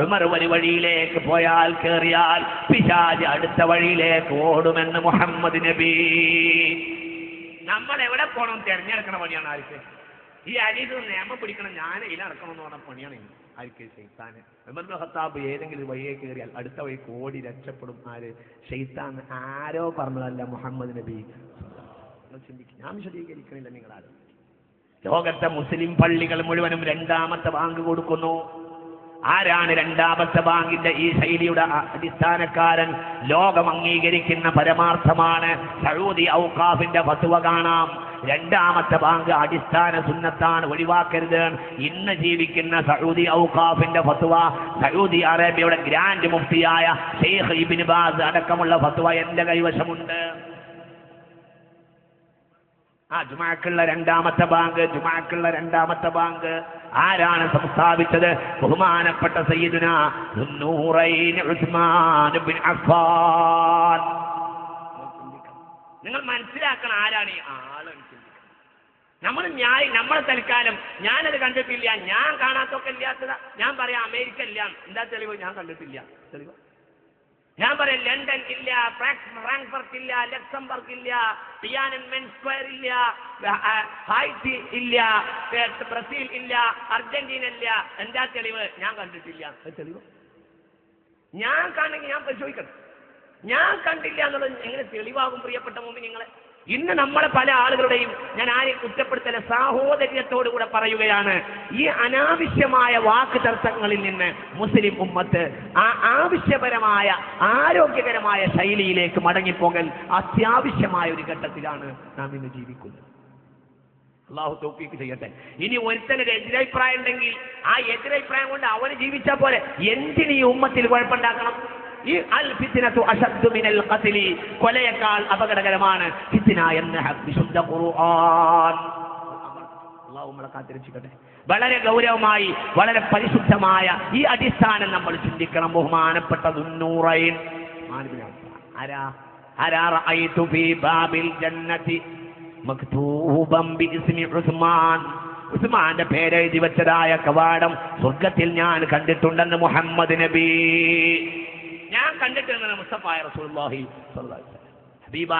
ഉമർ ഒരു വഴിയിലേക്ക് പോയാൽ കേറിയാൽ പിശാജ് അടുത്ത വഴിയിലേക്ക് ഓടുമെന്ന് മുഹമ്മദ് നബി. നമ്മൾ എവിടെ പോകണം തിരഞ്ഞെടുക്കണ പണിയാണ് ആർക്ക് ഈ അരി നിയമം പിടിക്കണം. ഞാൻ ഇതിൽ നടക്കണം എന്ന് പറഞ്ഞ പണിയാണ്. ആർക്ക് ഷെയ്ത്താന് ഉമർ ബിൻ ഏതെങ്കിലും വഴിയെ കയറിയാൽ അടുത്ത വഴി കോടി രക്ഷപ്പെടും ആര്? ഷെയ്ത്താൻ ആരോ പറഞ്ഞതല്ല മുഹമ്മദ് നബി. ചിന്തിക്കും. ഞാൻ വിശദീകരിക്കണില്ല നിങ്ങളാരും. ലോകത്തെ മുസ്ലിം പള്ളികൾ മുഴുവനും രണ്ടാമത്തെ ബാങ്ക് കൊടുക്കുന്നു. ആരാണ് രണ്ടാമത്തെ ബാങ്കിന്റെ ഈ ശൈലിയുടെ അടിസ്ഥാനക്കാരൻ? ലോകം അംഗീകരിക്കുന്ന പരമാർത്ഥമാണ് സൗദി ഔക്കാഫിന്റെ ഫത്വ കാണാം. രണ്ടാമത്തെ ബാങ്ക് അടിസ്ഥാന സുന്നത്താണ് ഒഴിവാക്കരുത്. ഇന്ന് ജീവിക്കുന്ന സൗദി ഔക്കാഫിന്റെ ഫത്വ സൗദി അറേബ്യയുടെ ഗ്രാൻഡ് മുഫ്തിയായ ഷെയ്ഖ് ഇബിൻ ബാസ് അടക്കമുള്ള ഫത്വ എന്റെ കൈവശമുണ്ട്. ആ ജുമാക്കുള്ള രണ്ടാമത്തെ ബാങ്ക് ജുമാക്കുള്ള രണ്ടാമത്തെ ബാങ്ക്. ആരാണ് സംസ്ഥാപിച്ചത്? ബഹുമാനപ്പെട്ട അഫ്ഫാൻ. നിങ്ങൾ മനസ്സിലാക്കണം ആരാണ് ഈ ആൾ നമ്മൾ ന്യായ നമ്മളെ തൽക്കാലം ഞാനത് കണ്ടിട്ടില്ല ഞാൻ കാണാത്തൊക്കെ ഇല്ലാത്തതാ. ഞാൻ പറയാം അമേരിക്ക ഇല്ല. എന്താ തെളിവ്? ഞാൻ കണ്ടിട്ടില്ല. തെളിവ്? ഞാൻ പറയാം ലണ്ടൻ ഇല്ല ഫ്രാങ്ക്ഫർട്ട് ഇല്ല ലക്സംബർഗ് ഇല്ല ടിയാനൻമെൻ സ്ക്വയർ ഇല്ല ഹൈറ്റി ഇല്ല ബ്രസീൽ ഇല്ല അർജന്റീന ഇല്ല എന്താ തെളിവ്? ഞാൻ കണ്ടിട്ടില്ല. തെളിവ്? ഞാൻ കണ്ടെങ്കിൽ ഞാൻ പരിശോധിക്കണം. ഞാൻ കണ്ടില്ല എന്നുള്ളത് എങ്ങനെ തെളിവാകും? പ്രിയപ്പെട്ട മുമ്പ് നിങ്ങളെ ഇന്ന് നമ്മളെ പല ആളുകളുടെയും ഞാൻ ആരെയും കുറ്റപ്പെടുത്തല സാഹോദര്യത്തോടുകൂടെ പറയുകയാണ്. ഈ അനാവശ്യമായ വാക്ക് തർക്കങ്ങളിൽ നിന്ന് മുസ്ലിം ഉമ്മത്ത് ആ ആവശ്യപരമായ ആരോഗ്യകരമായ ശൈലിയിലേക്ക് മടങ്ങിപ്പോകൽ അത്യാവശ്യമായ ഒരു ഘട്ടത്തിലാണ് നാം ഇന്ന് ജീവിക്കുന്നത്. അള്ളാഹു തോപ്പിക്ക് ചെയ്യട്ടെ. ഇനി ഒരുത്തനൊരു എതിരഭിപ്രായം ഉണ്ടെങ്കിൽ ആ എതിരഭിപ്രായം കൊണ്ട് അവന് ജീവിച്ചാൽ പോലെ എന്തിന് ഈ ഉമ്മത്തിൽ കുഴപ്പമുണ്ടാക്കണം? ഈ അൽ ഫിത്നത്തു അശദ്ദു മിനൽ ഖത്ലി കൊലയേക്കാൾ അപകടകരമാണ് ഫിത്ന എന്ന വിശുദ്ധ ഖുർആൻ. അള്ളാഹു നമ്മളെ വളരെ ഗൗരവമായി വളരെ പരിശുദ്ധമായ ഈ അടിസ്ഥാനം നമ്മൾ ചിന്തിക്കണം. ബഹുമാനപ്പെട്ട ദുന്നൂറൈൻ. റഅയ്തു ഫീ ബാബിൽ ജന്നതി ബിസ്മി ഉസ്മാൻ. ഉസ്മാന്റെ പേരെഴുതി വെച്ചതായ കവാടം സ്വർഗത്തിൽ ഞാൻ കണ്ടിട്ടുണ്ടെന്ന് മുഹമ്മദ് നബി. ഞാൻ കണ്ടിട്ടുണ്ട് മുസ്തഫായ വസല്ലം. ഹബീബ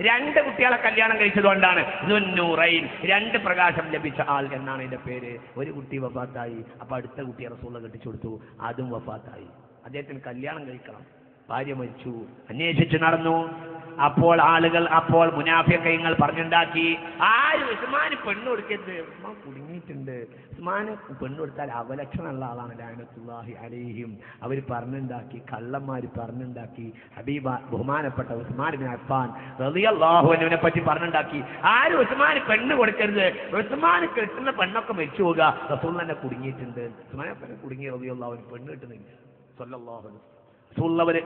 രണ്ട് കുട്ടികളെ കല്യാണം കഴിച്ചതുകൊണ്ടാണ് ദുന്നൂറൈൻ രണ്ട് പ്രകാശം ലഭിച്ച ആൾ എന്നാണ് എന്റെ പേര്. ഒരു കുട്ടി വഫാത്തായി അപ്പൊ അടുത്ത കുട്ടിയെ റസൂള്ള കെട്ടിച്ചു കൊടുത്തു. അതും വഫാത്തായി. അദ്ദേഹത്തിന് കല്യാണം കഴിക്കണം. ഭാര്യ മരിച്ചു. അന്വേഷിച്ചു നടന്നു. അപ്പോൾ ആളുകൾ അപ്പോൾ മുനാഫിക്കങ്ങൾ പറഞ്ഞുണ്ടാക്കി. ആരും ഉസ്മാന് പെണ്ണ് കൊടുക്കരുത്? ഉസ്മാൻ കുടുങ്ങിയിട്ടുണ്ട്. ഉസ്മാന് പെണ്ണ് കൊടുത്താൽ അവലക്ഷണമുള്ള ആളാണ് ലാനത്തുല്ലാഹി അലൈഹിം. അവർ പറഞ്ഞുണ്ടാക്കി കള്ളന്മാർ പറഞ്ഞുണ്ടാക്കി ഹബീബ ബഹുമാനപ്പെട്ട ഉസ്മാൻ ബിൻ അഫ്ഫാൻ റളിയല്ലാഹുവിനെ പറ്റി പറഞ്ഞുണ്ടാക്കി. ആരും ഉസ്മാന് പെണ്ണ് കൊടുക്കരുത്? ഉസ്മാന് കിട്ടുന്ന പെണ്ണൊക്കെ മരിച്ചു പോവുക. റസൂൽ തന്നെ കുടുങ്ങിയിട്ടുണ്ട്. ഉസ്മാനെ പെണ്ണ് കുടുങ്ങി റളിയല്ലാഹുവിന് പെണ്ണ് കിട്ടുന്നില്ല. സല്ലല്ലാഹു റസൂള്ളവര്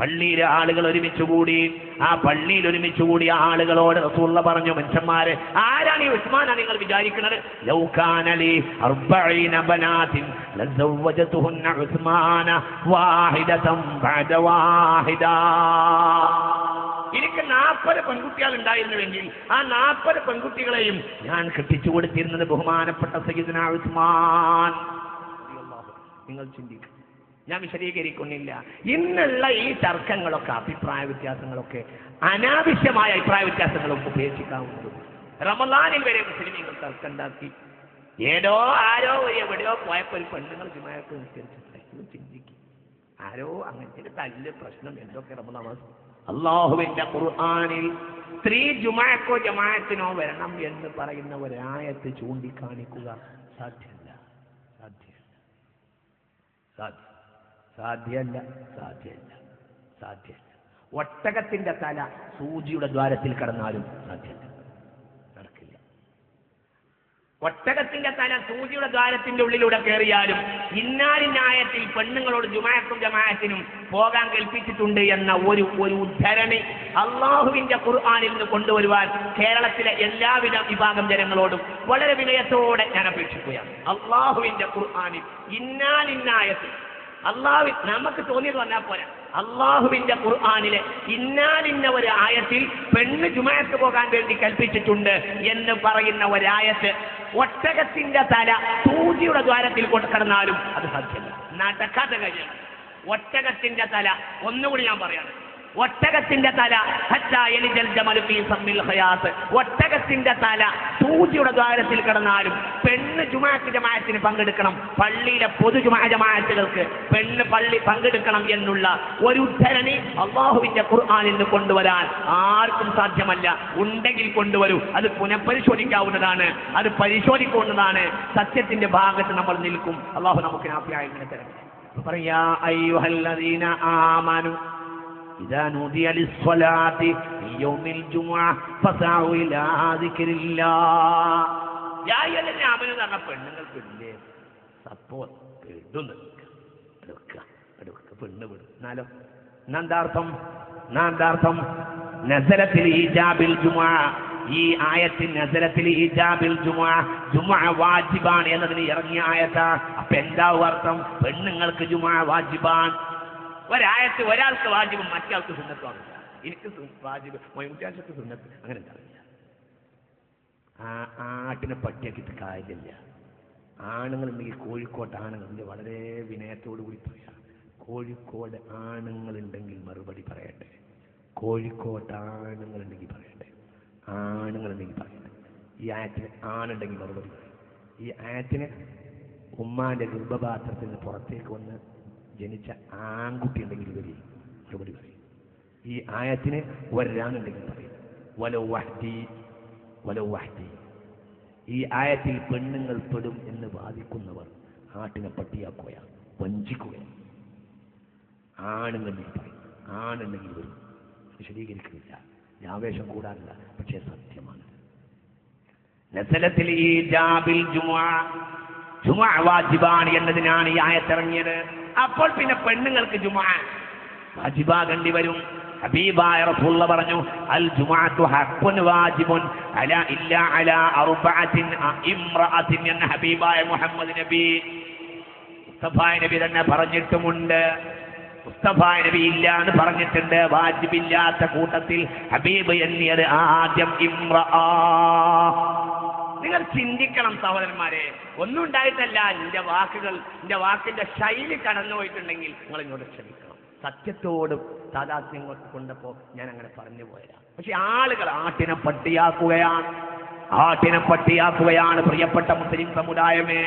പള്ളിയിലെ ആളുകൾ ഒരുമിച്ച് കൂടി. ആ പള്ളിയിൽ ഒരുമിച്ച് കൂടി ആളുകളോട് റസൂള്ള പറഞ്ഞു മനുഷ്യന്മാരെ ആരാണ് ഈ ഉസ്മാനാ നിങ്ങൾ വിചാരിക്കുന്നത്? ലൗകാനലി അർബഈന ബനാതിൻ ലസവജതുഹുന്ന ഉസ്മാന വാഹിദതം ബഅദ വാഹിദ. എനിക്ക് നാൽപ്പത് പെൺകുട്ടികൾ ഉണ്ടായിരുന്നുവെങ്കിൽ ആ നാൽപ്പത് പെൺകുട്ടികളെയും ഞാൻ കെട്ടിച്ചു കൊടുത്തിരുന്നത് ബഹുമാനപ്പെട്ട സയ്യിദ്ന ഉസ്മാൻ. നിങ്ങൾ ചിന്തിക്കും. ഞാൻ വിശദീകരിക്കുന്നില്ല. ഇന്നുള്ള ഈ തർക്കങ്ങളൊക്കെ അഭിപ്രായ വ്യത്യാസങ്ങളൊക്കെ അനാവശ്യമായ അഭിപ്രായ വ്യത്യാസങ്ങളും ഉപേക്ഷിക്കാവുന്നതും. റമലാനിൽ വരെ മുസ്ലിമീങ്ങൾ തർക്കം ഉണ്ടാക്കി ഏതോ ആരോ ഒരു എവിടെയോ പോയപ്പോൾ ഒരു പെണ്ണുങ്ങൾ ജുമായൊക്കെ നിസ്കരിച്ചു ചിന്തിക്കും. ആരോ അങ്ങനത്തെ തല്ല് പ്രശ്നം എന്തൊക്കെ റമലാൻ അള്ളാഹുവിന്റെ ഖുർആാനിൽ സ്ത്രീ ജുമാക്കോ ജമാഅത്തിനോ വരണം എന്ന് പറയുന്ന ഒരായത്ത് ചൂണ്ടിക്കാണിക്കുക സാധ്യമല്ല സാധ്യമല്ല സാധ്യ സാധ്യമല്ല സാധ്യമല്ല സാധ്യമല്ല ഒട്ടകത്തിന്റെ തല സൂചിയുടെ ദ്വാരത്തിൽ കടന്നാലും സാധ്യമല്ല നടക്കില്ല. ഒട്ടകത്തിന്റെ തല സൂചിയുടെ ദ്വാരത്തിന്റെ ഉള്ളിലൂടെ കയറിയാലും ഇന്നാലിന്നായത്തിൽ പെണ്ണുങ്ങളോട് ജുമായത്തും ജമായത്തിനും പോകാൻ കൽപ്പിച്ചിട്ടുണ്ട് എന്ന ഒരു ഒരു ഉദ്ധരണി അള്ളാഹുവിന്റെ ഖുർആാനിൽ നിന്ന് കൊണ്ടുവരുവാൻ കേരളത്തിലെ എല്ലാവിധ വിഭാഗം ജനങ്ങളോടും വളരെ വിനയത്തോടെ ഞാൻ അപേക്ഷിക്കുകയാണ്. അള്ളാഹുവിന്റെ ഖുർആാനിൽ ഇന്നാലിന്നായത്തിൽ അള്ളാഹു നമുക്ക് തോന്നിയത് വന്നാൽ പോരാ. അള്ളാഹുവിന്റെ ഖുർആാനിലെ ഇന്നാലിന്ന ഒരു ആയത്തിൽ പെണ്ണ് ജുമായത്ത് പോകാൻ വേണ്ടി കൽപ്പിച്ചിട്ടുണ്ട് എന്ന് പറയുന്ന ഒരായത്ത് ഒട്ടകത്തിന്റെ തല തൂജിയുടെ ദ്വാരത്തിൽ കൊണ്ട് കടന്നാലും അത് സാധ്യമല്ല. നടക്കാത്ത കാര്യമാണ് ഒട്ടകത്തിന്റെ തല ഒന്നുകൂടി ഞാൻ പറയാണ്. ഒട്ടകത്തിന്റെ തല ഒട്ടകത്തിന്റെ തല സൂചിയുടെ ദ്വാരത്തിൽ കിടന്നാലും പെണ്ണ് ജുമാഅത്ത് ജമാഅത്തിന് പങ്കെടുക്കണം. പള്ളിയിലെ പൊതു ജുമാ ജമാഅത്തുകൾക്ക് പെണ്ണ് പള്ളി പങ്കെടുക്കണം എന്നുള്ള ഒരു ഉദ്ധരണി അള്ളാഹുവിന്റെ ഖുർആാനിൽ നിന്ന് കൊണ്ടുവരാൻ ആർക്കും സാധ്യമല്ല. ഉണ്ടെങ്കിൽ കൊണ്ടുവരൂ. അത് പുനഃപരിശോധിക്കാവുന്നതാണ്. അത് പരിശോധിക്കാവുന്നതാണ്. സത്യത്തിന്റെ ഭാഗത്ത് നമ്മൾ നിൽക്കും. അള്ളാഹു നമുക്ക് നാഫിയായി ഇങ്ങനെ തരട്ടെ പറയാ അയ്യുഹല്ലദീന إذا نودي للصلاة في يوم الجمعة فسعوا إلى ذكر الله يا أيها الذين آمنوا എന്ന് പറഞ്ഞ പെണ്ണുങ്ങൾക്ക് ഇല്ലേ സപ്പോ പെണ്ണു എടുക്കുക എടുക്കുക പെണ്ണ് വിടും എന്നാലോ എന്നാന്താർത്ഥം എന്നാന്താർത്ഥം നസലത്തിൽ ഈജാബിൽ ജുമാ ഈ ആയത്തിൽ നസലത്തിൽ ഈജാബിൽ ജുമാ ജുമാ വാജിബാണ് എന്നതിന് ഇറങ്ങിയ ആയത്താ അപ്പൊ എന്താവും അർത്ഥം പെണ്ണുങ്ങൾക്ക് ജുമാ വാജിബാൻ ഒരായത്ത് ഒരാൾക്ക് വാജിബും മറ്റയാൾക്ക് സുന്നത്തും എനിക്ക് സു- വാജിബ് മൊയ്മുറ്റാശക്ക് സുന്നത്ത്. അങ്ങനെ ഉണ്ടാവില്ല ആ ആട്ടിനെ പട്ടിയാക്കിയിട്ട് കാര്യമില്ല. ആണുങ്ങൾ ആണുങ്ങളുണ്ടെങ്കിൽ കോഴിക്കോട്ട് ആണുങ്ങളുണ്ട്. വളരെ വിനയത്തോടു കൂടി പറയാം. കോഴിക്കോട് ആണുങ്ങൾ ഉണ്ടെങ്കിൽ മറുപടി പറയട്ടെ. കോഴിക്കോട്ട് ആണുങ്ങളുണ്ടെങ്കിൽ പറയട്ടെ. ആണുങ്ങളുണ്ടെങ്കിൽ പറയട്ടെ. ഈ ആയത്തിന് ആണുണ്ടെങ്കിൽ മറുപടി പറയും ഈ ആയത്തിന് ഉമ്മാന്റെ ഗർഭപാത്രത്തിൽ നിന്ന് പുറത്തേക്ക് വന്ന് ജനിച്ച ആൺകുട്ടി ഉണ്ടെങ്കിൽ ഇവർ മറുപടി പറയും. ഈ ആയത്തിന് ഒരാണുണ്ടെങ്കിൽ പറയും. വലോ വഹ്ദി ഈ ആയത്തിൽ പെണ്ണുങ്ങൾ പെടും എന്ന് വാദിക്കുന്നവർ ആട്ടിനെ പട്ടിയാക്കുകയാണ് വഞ്ചിക്കുകയാണ് ആണുണ്ടെങ്കിൽ പറയും. ആണുണ്ടെങ്കിൽ വരും വിശദീകരിക്കുന്നില്ല. ആവേശം കൂടാറില്ല. പക്ഷേ സത്യമാണ്. നസലത്തിൽ ഈ ജാബിൽ ജുമാ വാജിബാണ് എന്നതിനാണ് ഈ ആയത്തിറങ്ങിയത്. അപ്പോൾ പിന്നെ പെണ്ണുങ്ങൾക്ക് ജുമാ വാജിബാകേണ്ടി വരും. ഹബീബായ റസൂള്ള പറഞ്ഞു അൽ ജുമാഅത്തു ഹഖ്ഖുൻ വാജിബുൻ അല ഇല്ലാ അല അർബഅത്തിൻ ഇംറഅത്തിൻ എന്ന ഹബീബായ മുഹമ്മദ് നബി മുസ്തഫായ നബി തന്നെ പറഞ്ഞിട്ടുമുണ്ട്. മുസ്തഫായ നബി ഇല്ല എന്ന് പറഞ്ഞിട്ടുണ്ട്. വാജിബില്ലാത്ത കൂട്ടത്തിൽ ഹബീബ് എന്നിയത് ആദ്യം ഇമ്രആ നിങ്ങൾ ചിന്തിക്കണം സഹോദരന്മാരെ ഒന്നും ഉണ്ടായിട്ടല്ല. എന്റെ വാക്കുകൾ എന്റെ വാക്കിന്റെ ശൈലി കടന്നുപോയിട്ടുണ്ടെങ്കിൽ നിങ്ങൾ ഇങ്ങോട്ട് ക്ഷമിക്കണം. സത്യത്തോടും താതാത്മ്യം കൊണ്ടപ്പോൾ കൊണ്ടപ്പോ ഞാൻ അങ്ങനെ പറഞ്ഞു പോയതാണ് പക്ഷെ ആളുകൾ ആട്ടിനെ പട്ടിയാക്കുകയാണ്. ആട്ടിനെ പട്ടിയാക്കുകയാണ് പ്രിയപ്പെട്ട മുസ്ലിം സമുദായമേ.